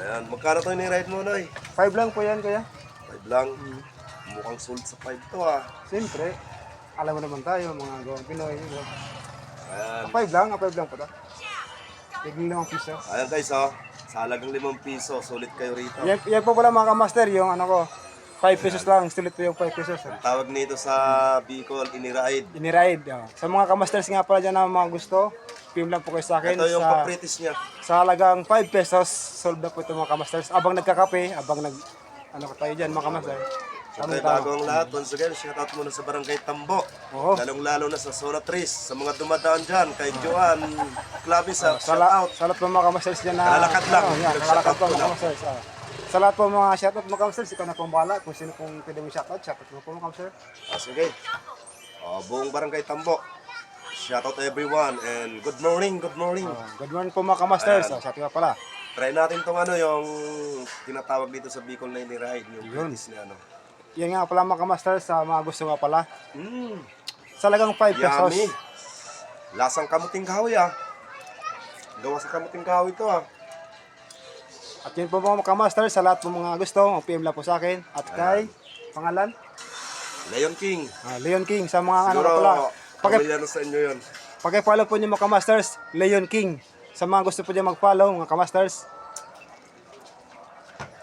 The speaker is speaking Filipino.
Ayan, magkano to ni-ride mo, Noy? 5 lang po yan, kuya. 5 lang. Mukhang sold sa 5 to, ah. Siyempre, alam mo naman tayo, mga gawang Pinoy. Ayan. 5 lang, 5 lang po to. Tigil limang piso. Ayan guys, oh. Sa halagang 5 piso, sulit kayo rito. Yan, yan po pala mga kamaster, yung ano ko, 5 pesos lang, sulit po yung 5 pesos. eh. Tawag nito sa Bicol, iniride. Iniride. Oh. Sa mga kamasters nga pala dyan na mga gusto, PM lang po kayo sa akin. Ito yung sa, papritis niya. sa halagang 5 pesos, sold na po ito mga kamasters. Abang nagkakape, abang nag, ano ko tayo dyan mga kamaster. Siyempre, bago ang lahat, once again, shoutout muna sa Barangay Tambo. Oo. Lalong-lalo na sa Zona Tris, sa mga dumadaan dyan, kay Joan Clavisa, Sa, la, shoutout. sa lahat po mga kamasters dyan na... Kalalakad lang. Oh, yan, kalalakad po mga lang. kamasters. ah. Sa lahat po mga shoutout mga kamasters, ikaw na pong bahala. Kung sino pong pwede mo shoutout, shoutout mo po kamasters. Ah, sige. Oh, buong Barangay Tambo. Shoutout everyone and good morning, good morning. Oh, good morning po mga kamasters. Oh, shoutout pala. Try natin tong ano, yung tinatawag dito sa Bicol na iniride, yung Yun. ni ano. Yan nga pala mga kamasters, sa mga gusto nga pala. Mmm, Sa halagang 5 pesos. yummy. Lasang kamuting kahoy ah. Gawa sa kamuting kahoy to ah. At yun po mga kamasters, sa lahat po mga gusto, ang PM lang po sa akin. At kay, pangalan? Lion King. Ah, Leon King. Sa mga ano nga pala. Pag, familiar na sa inyo yun. pag follow po niyo mga kamasters, Leon King. Sa mga gusto po niyo mag-follow, mga kamasters,